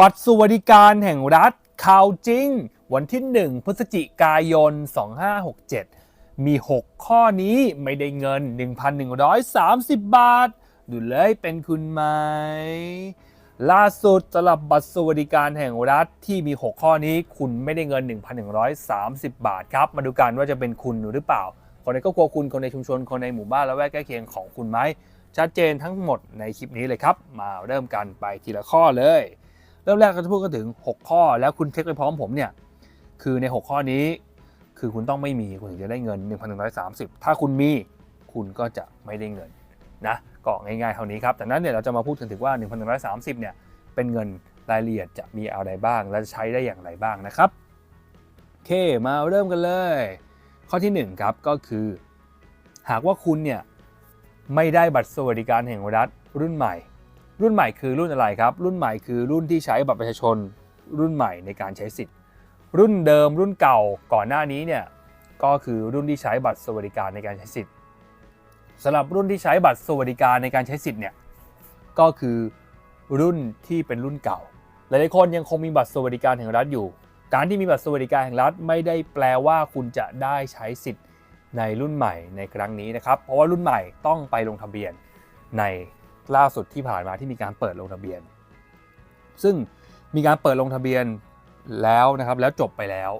บัตรสวัสดิการแห่งรัฐข่าวจริง วันที่ 1 พฤศจิกายน 2567 มี 6 ข้อนี้ไม่ได้เงิน 1,130 บาท ดูเลยเป็นคุณไหม ล่าสุดสำหรับบัตรสวัสดิการแห่งรัฐที่มี 6 ข้อนี้ คุณไม่ได้เงิน 1,130 บาทครับ มาดูกันว่าจะเป็นคุณหรือเปล่า คนในครอบครัวคุณคนในชุมชนคนในหมู่บ้านและแวกใกล้เคียงของคุณไหมชัดเจนทั้งหมดในคลิปนี้เลยครับ มาเริ่มกันไปทีละข้อเลย เริ่มแรกก็จะพูดกันถึง 6 ข้อแล้วคุณเช็คไปพร้อมผมเนี่ยคือใน 6 ข้อนี้คือคุณต้องไม่มีคุณถึงจะได้เงิน 1,130 ถ้าคุณมีคุณก็จะไม่ได้เงินนะก็ง่ายๆเท่านี้ครับแต่นั้นเนี่ยเราจะมาพูดกันถึงว่า 1,130เนี่ยเป็นเงินรายละเอียดจะมีอะไรบ้าง และจะใช้ได้อย่างไรบ้างนะครับโอเคมาเริ่มกันเลย ข้อที่1ครับก็คือ หากว่าคุณเนี่ยไม่ได้บัตรสวัสดิการแห่งรัฐรุ่นใหม่ รุ่นใหม่คือรุ่นอะไรครับ รุ่นใหม่คือรุ่นที่ใช้บัตรประชาชนรุ่นใหม่ในการใช้สิทธิ์ รุ่นเดิมรุ่นเก่าก่อนหน้านี้เนี่ยก็คือรุ่นที่ใช้บัตรสวัสดิการในการใช้สิทธิ์สำหรับรุ่นที่ใช้บัตรสวัสดิการในการใช้สิทธิ์เนี่ยก็คือรุ่นที่เป็นรุ่นเก่า หลายๆคนยังคงมีบัตรสวัสดิการแห่งรัฐอยู่ การที่มีบัตรสวัสดิการแห่งรัฐ ไม่ได้แปลว่าคุณจะได้ใช้สิทธิ์ในรุ่นใหม่ในครั้งนี้นะครับ เพราะว่ารุ่นใหม่ต้องไปลงทะเบียนใน ล่าสุดที่ผ่านมาที่มีการเปิดลงทะเบียน ซึ่งมีการเปิดลงทะเบียนแล้วนะครับแล้วจบไปแล้ว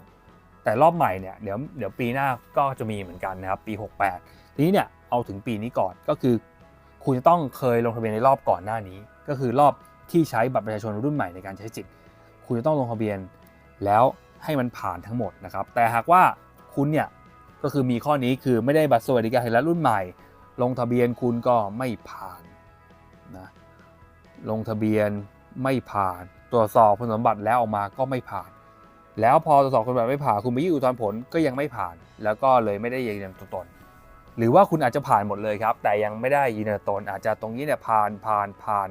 แต่รอบใหม่เนี่ยเดี๋ยวเดี๋ยวปีหน้าก็จะมีเหมือนกันนะครับปี 68 ทีนี้เนี่ยเอาถึงปีนี้ก่อนก็คือ คุณจะต้องเคยลงทะเบียนในรอบก่อนหน้านี้ ก็คือรอบที่ใช้บัตรประชาชนรุ่นใหม่ในการใช้สิทธิ์คุณจะต้องลงทะเบียนแล้วให้มันผ่านทั้งหมดนะครับ แต่หากว่าคุณเนี่ยก็คือมีข้อนี้คือไม่ได้บัตรสวัสดิการแห่งรัฐรุ่นใหม่ ลงทะเบียนคุณก็ไม่ผ่าน ลงทะเบียนไม่ผ่าน ตรวจสอบคุณสมบัติแล้วออกมาก็ไม่ผ่าน แล้วพอตรวจสอบคุณสมบัติไม่ผ่านคุณไปยื่นอุทธรณ์ผลก็ยังไม่ผ่าน แล้วก็เลยไม่ได้ยืนยันตัวตน หรือว่าคุณอาจจะผ่านหมดเลยครับ แต่ยังไม่ได้ยืนยันตน อาจจะตรงนี้เนี่ยผ่านผ่านผ่าน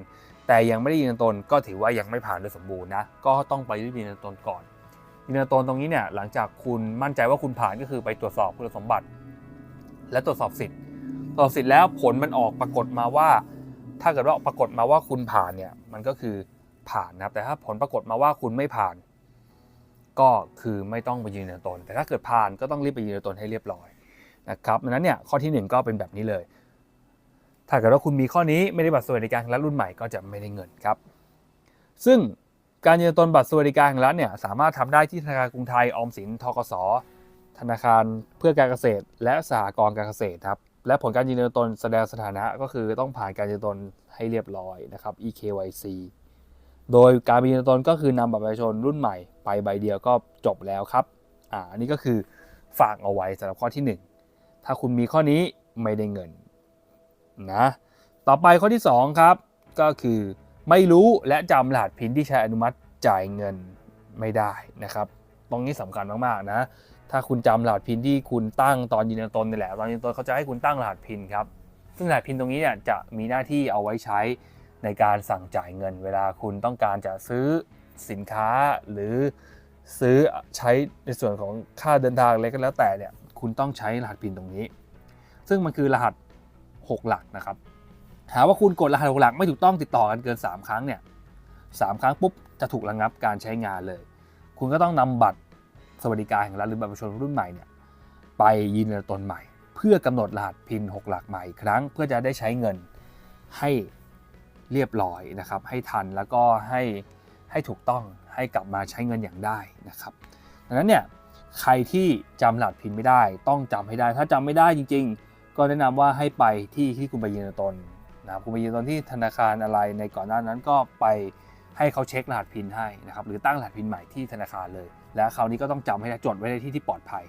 แต่ยังไม่ได้ยืนยันตนก็ถือว่ายังไม่ผ่านโดยสมบูรณ์นะก็ต้องไปยืนยันตนก่อนยืนยันตนตรงนี้เนี่ยหลังจากคุณมั่นใจว่าคุณผ่านก็คือไปตรวจสอบคุณสมบัติ และตรวจสอบสิทธิ์ตรวจสอบสิทธิ์แล้วผลมันออกปรากฏมาว่า ถ้าเกิดว่าปรากฏมาว่าคุณผ่านเนี่ยมันก็คือผ่านนะครับแต่ถ้าผลปรากฏมาว่าคุณไม่ผ่าน ก็คือไม่ต้องไปยืนยันตน แต่ถ้าเกิดผ่านก็ต้องรีบไปยืนยันตนให้เรียบร้อยนะครับดังนั้นเนี่ยข้อที่หนึ่งก็เป็นแบบนี้เลย ถ้าเกิดว่าคุณมีข้อนี้ไม่ได้บัตรสวัสดิการแห่งรัฐรุ่นใหม่ก็จะไม่ได้เงินครับ ซึ่งการยืนยันตนบัตรสวัสดิการแห่งรัฐเนี่ยสามารถทำได้ที่ธนาคารกรุงไทยออมสินทกสธนาคารเพื่อการเกษตร และสหกรณ์การเกษตรครับ และผลการยืนยันตนแสดงสถานะก็คือต้องผ่านการยืนยันตนให้เรียบร้อยนะครับ EKYC โดยการยืนยันตนก็คือนำบัตรประชาชนรุ่นใหม่ไปใบเดียวก็จบแล้วครับอ่าอันนี้ก็คือฝากเอาไว้สำหรับข้อที่ 1 ถ้าคุณมีข้อนี้ไม่ได้เงินนะต่อไปข้อที่ 2 ครับ ก็คือไม่รู้และจำรหัสพินที่ใช้อนุมัติจ่ายเงินไม่ได้นะครับ ตรงนี้สำคัญมากๆนะ ถ้าคุณจำรหัสพินที่คุณตั้งตอนยืนยันตนนี่แหละตอนยืนยันตนเขาจะให้คุณตั้งรหัสพินครับซึ่งรหัสพินตรงนี้เนี่ยจะมีหน้าที่เอาไว้ใช้ในการสั่งจ่ายเงิน เวลาคุณต้องการจะซื้อสินค้าหรือซื้อใช้ในส่วนของค่าเดินทางอะไรก็แล้วแต่เนี่ยคุณต้องใช้รหัสพินตรงนี้ ซึ่งมันคือรหัส 6 หลักนะครับหาว่าคุณกดรหัส6หลักไม่ถูกต้องติดต่อกันเกิน 3 ครั้งเนี่ยสครั้งปุ๊บจะถูกระงับการใช้งานเลย คุณก็ต้องนำบัตร สวัสดิการแห่งรัฐหรือบัตรประชาชนรุ่นใหม่เนี่ยไปยืนยันตนใหม่ เพื่อกำหนดรหัสพิน 6 หลักใหม่ครั้ง เพื่อจะได้ใช้เงินให้เรียบร้อยนะครับ ให้ทันแล้วก็ให้ให้ถูกต้องให้กลับมาใช้เงินอย่างได้นะครับดังนั้นเนี่ยใครที่จำรหัสพินไม่ได้ ต้องจำให้ได้ ถ้าจำไม่ได้จริง ๆ ก็แนะนำว่าให้ไปที่ที่คุณไปยืนยันตนนะครับคุณไปยืนยันตนที่ธนาคารอะไรในก่อนหน้านั้นก็ไป ให้เขาเช็ครหัสพินให้นะครับหรือตั้งรหัสพินใหม่ที่ธนาคารเลย และคราวนี้ก็ต้องจำให้ได้จดไว้ในที่ที่ปลอดภัย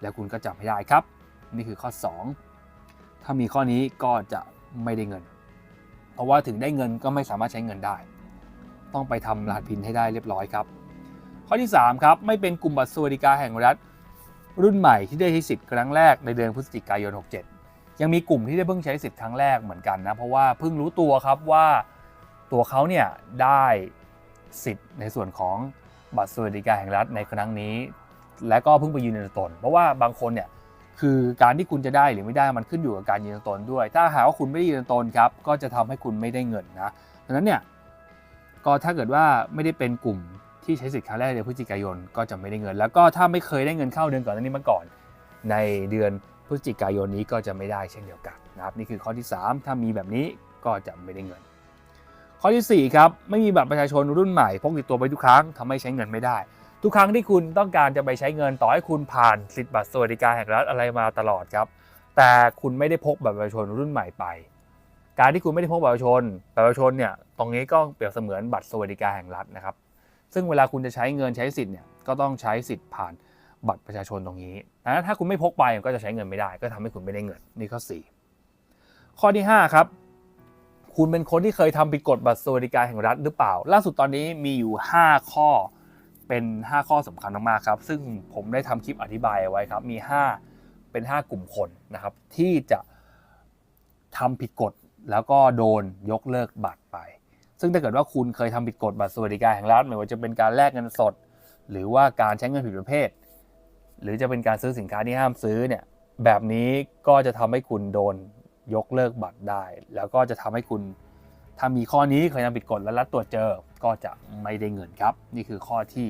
แล้วคุณก็จำให้ได้ครับ นี่คือข้อ 2 ถ้ามีข้อนี้ก็จะไม่ได้เงิน เพราะว่าถึงได้เงินก็ไม่สามารถใช้เงินได้ ต้องไปทำรหัสพินให้ได้เรียบร้อยครับ ข้อที่3ครับไม่เป็นกลุ่มบัตรสวัสดิการแห่งรัฐรุ่นใหม่ที่ได้ใช้สิทธิ์ครั้งแรกในเดือนพฤศจิกายน 67 ยังมีกลุ่มที่ได้เพิ่งใช้สิทธิ์ครั้งแรกเหมือนกันนะเพราะว่าเพิ่งรู้ตัวครับว่า ตัวเขาเนี่ยได้สิทธิ์ในส่วนของบัตรสวัสดิการแห่งรัฐในครั้งนี้ และก็เพิ่งไปยืนยันตน เพราะว่าบางคนเนี่ยคือการที่คุณจะได้หรือไม่ได้มันขึ้นอยู่กับการยืนยันตนด้วย ถ้าหากว่าคุณไม่ได้ยืนยันตนครับก็จะทำให้คุณไม่ได้เงินนะดังนั้นเนี่ยก็ถ้าเกิดว่าไม่ได้เป็นกลุ่มที่ใช้สิทธิ์ครั้งแรกเดือนพฤศจิกายนก็จะไม่ได้เงิน แล้วก็ถ้าไม่เคยได้เงินเข้าเดือนก่อนหน้านี้มาก่อน ในเดือนพฤศจิกายนนี้ก็จะไม่ได้เช่นเดียวกันนะครับนี่คือข้อที่ 3 ถ้ามีแบบนี้ก็จะไม่ได้เงิน ข้อทีสี่ 4 ครับ ไม่มีบัตรประชาชนรุ่นใหม่พกติดตัวไปทุกครั้งทำให้ใช้เงินไม่ได้ ทุกครั้งที่คุณต้องการจะไปใช้เงินต่อให้คุณผ่านสิทธิบัตรสวัสดิการแห่งรัฐอะไรมาตลอดครับ แต่คุณไม่ได้พกบัตรประชาชนรุ่นใหม่ไป การที่คุณไม่ได้พกบัตรประชาชนบัตรประชาชนเนี่ยตรงนี้ก็เปรียบเสมือนบัตรสวัสดิการแห่งรัฐนะครับ ซึ่งเวลาคุณจะใช้เงินใช้สิทธิ์เนี่ยก็ต้องใช้สิทธิ์ผ่านบัตรประชาชนตรงนี้นะถ้าคุณไม่พกไปก็จะใช้เงินไม่ได้ ก็ทำให้คุณไม่ได้เงินนี่ข้อ 4 ข้อที่ 5 ครับ คุณเป็นคนที่เคยทำผิดกฎบัตรสวัสดิการแห่งรัฐหรือเปล่า ล่าสุดตอนนี้มีอยู่ 5 ข้อเป็น 5 ข้อสำคัญมากๆครับ ซึ่งผมได้ทำคลิปอธิบายไว้ครับ มี 5 เป็น 5 กลุ่มคนนะครับ ที่จะทำผิดกฎแล้วก็โดนยกเลิกบัตรไป ซึ่งถ้าเกิดว่าคุณเคยทำผิดกฎบัตรสวัสดิการแห่งรัฐไม่ว่าจะเป็นการแลกเงินสด หรือว่าการใช้เงินผิดประเภท หรือจะเป็นการซื้อสินค้าที่ห้ามซื้อเนี่ยแบบนี้ก็จะทำให้คุณโดน ยกเลิกบัตรได้ แล้วก็จะทำให้คุณถ้ามีข้อนี้เคยทำผิดกฎและรัฐตรวจเจอก็จะไม่ได้เงินครับ นี่คือข้อที่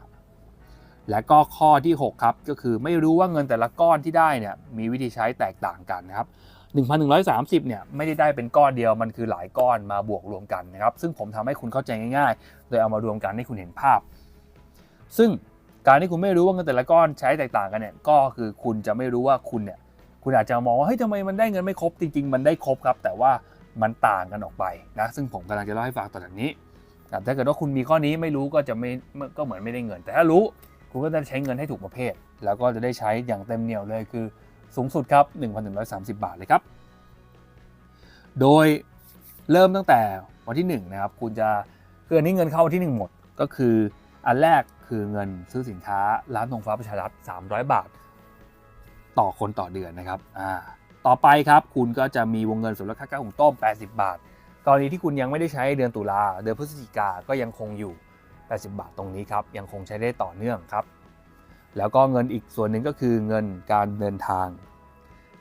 5 และก็ข้อที่ 6 ครับ ก็คือไม่รู้ว่าเงินแต่ละก้อนที่ได้เนี่ยมีวิธีใช้แตกต่างกันนะครับ1,130เนี่ยไม่ได้ได้เป็นก้อนเดียวมันคือหลายก้อนมาบวกรวมกันนะครับ ซึ่งผมทำให้คุณเข้าใจง่ายๆ โดยเอามารวมกันให้คุณเห็นภาพ ซึ่งการที่คุณไม่รู้ว่าเงินแต่ละก้อนใช้แตกต่างกันเนี่ยก็คือคุณจะไม่รู้ว่าคุณเนี่ย คุณอาจจะมองว่าเฮ้ยทำไมมันได้เงินไม่ครบจริง ๆ มันได้ครบครับ แต่ว่ามันต่างกันออกไปนะซึ่งผมกำลังจะเล่าให้ฟังตอนนี้แต่ถ้าเกิดว่าคุณมีข้อนี้ไม่รู้ก็จะไม่ก็เหมือนไม่ได้เงิน แต่ถ้ารู้คุณก็จะใช้เงินให้ถูกประเภท แล้วก็จะได้ใช้อย่างเต็มเหนี่ยวเลยคือสูงสุดครับ 1,130 บาทเลยครับ โดยเริ่มตั้งแต่วันที่1นะครับคุณจะคืออันนี้เงินเข้าวันที่ 1 หมดก็คืออันแรกคือเงินซื้อสินค้าร้านธงฟ้าประชารัฐ300 บาท ต่อคนต่อเดือนนะครับอ่าต่อไปครับคุณก็จะมีวงเงินสำหรับค่าข้าวหุงต้ม 80 บาท กรณีที่คุณยังไม่ได้ใช้เดือนตุลาเดือนพฤศจิกาก็ยังคงอยู่ 80 บาทตรงนี้ครับยังคงใช้ได้ต่อเนื่องครับ แล้วก็เงินอีกส่วนหนึ่งก็คือเงินการเดินทาง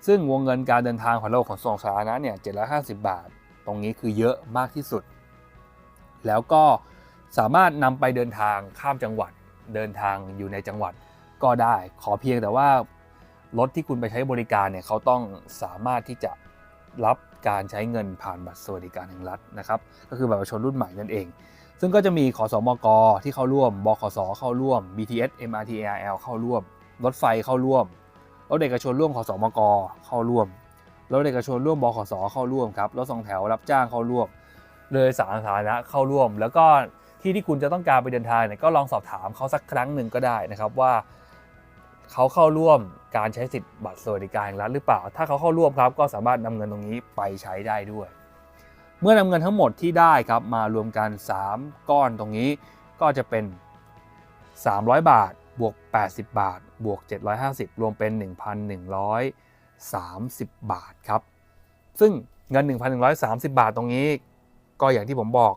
ซึ่งวงเงินการเดินทางของระบบขนส่งสาธารณะเนี่ย 750 บาท ตรงนี้คือเยอะมากที่สุด แล้วก็สามารถนำไปเดินทางข้ามจังหวัดเดินทางอยู่ในจังหวัดก็ได้ ขอเพียงแต่ว่า รถที่คุณไปใช้บริการเนี่ยเขาต้องสามารถที่จะรับการใช้เงินผ่านบัตรสวัสดิการแห่งรัฐนะครับ ก็คือบัตรประชาชนรุ่นใหม่นั่นเอง ซึ่งก็จะมีขอสมกที่เข้าร่วม บขสเข้าร่วม BTS MRT ARL เข้าร่วม รถไฟเข้าร่วมรถเอกชนร่วมขอสมกเข้าร่วมรถเอกชนร่วมบขสเข้าร่วมครับรถสองแถวรับจ้างเข้าร่วมเลยสาธารณะเข้าร่วม แล้วก็ที่ที่คุณจะต้องการไปเดินทางเนี่ยก็ลองสอบถามเขาสักครั้งหนึ่งก็ได้นะครับว่า เขาเข้าร่วมการใช้สิทธิ์บัตรสวัสดิการแห่งรัฐหรือเปล่า ถ้าเขาเข้าร่วมครับ ก็สามารถนำเงินตรงนี้ไปใช้ได้ด้วย เมื่อนำเงินทั้งหมดที่ได้ครับมารวมกัน 3 ก้อนตรงนี้ก็จะเป็น 300 บาทบวก 80 บาท บวก 750 รวมเป็น 1,130 บาทครับ ซึ่งเงิน 1,130 บาทตรงนี้ ก็อย่างที่ผมบอก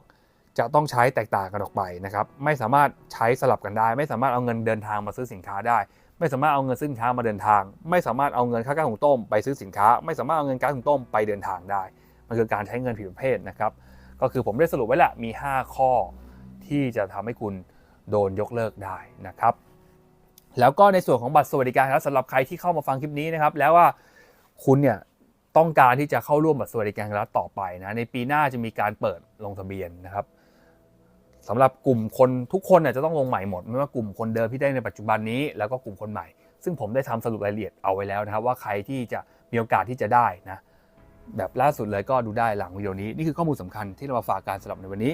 จะต้องใช้แตกต่างกันออกไปนะครับ ไม่สามารถใช้สลับกันได้ ไม่สามารถเอาเงินเดินทางมาซื้อสินค้าได้ ไม่สามารถเอาเงินซื้อสินค้ามาเดินทาง ไม่สามารถเอาเงินค่าก๊าซหุงต้มไปซื้อสินค้า ไม่สามารถเอาเงินก๊าซหุงต้มไปเดินทางได้ มันคือการใช้เงินผิดประเภทนะครับ ก็คือผมได้สรุปไว้แหละมี 5 ข้อที่จะทำให้คุณโดนยกเลิกได้นะครับ แล้วก็ในส่วนของบัตรสวัสดิการครับสำหรับใครที่เข้ามาฟังคลิปนี้นะครับ แล้วว่าคุณเนี่ยต้องการที่จะเข้าร่วมบัตรสวัสดิการรัฐต่อไปนะในปีหน้าจะมีการเปิดลงทะเบียนนะครับ สำหรับกลุ่มคนทุกคนเนี่ยจะต้องลงใหม่หมด ไม่ว่ากลุ่มคนเดิมที่ได้ในปัจจุบันนี้แล้วก็กลุ่มคนใหม่ ซึ่งผมได้ทำสรุปรายละเอียดเอาไว้แล้วนะครับ ว่าใครที่จะมีโอกาสที่จะได้นะแบบล่าสุดเลยก็ดูได้หลังวิดีโอนี้นี่คือข้อมูลสำคัญที่เรามาฝากการสำหรับในวันนี้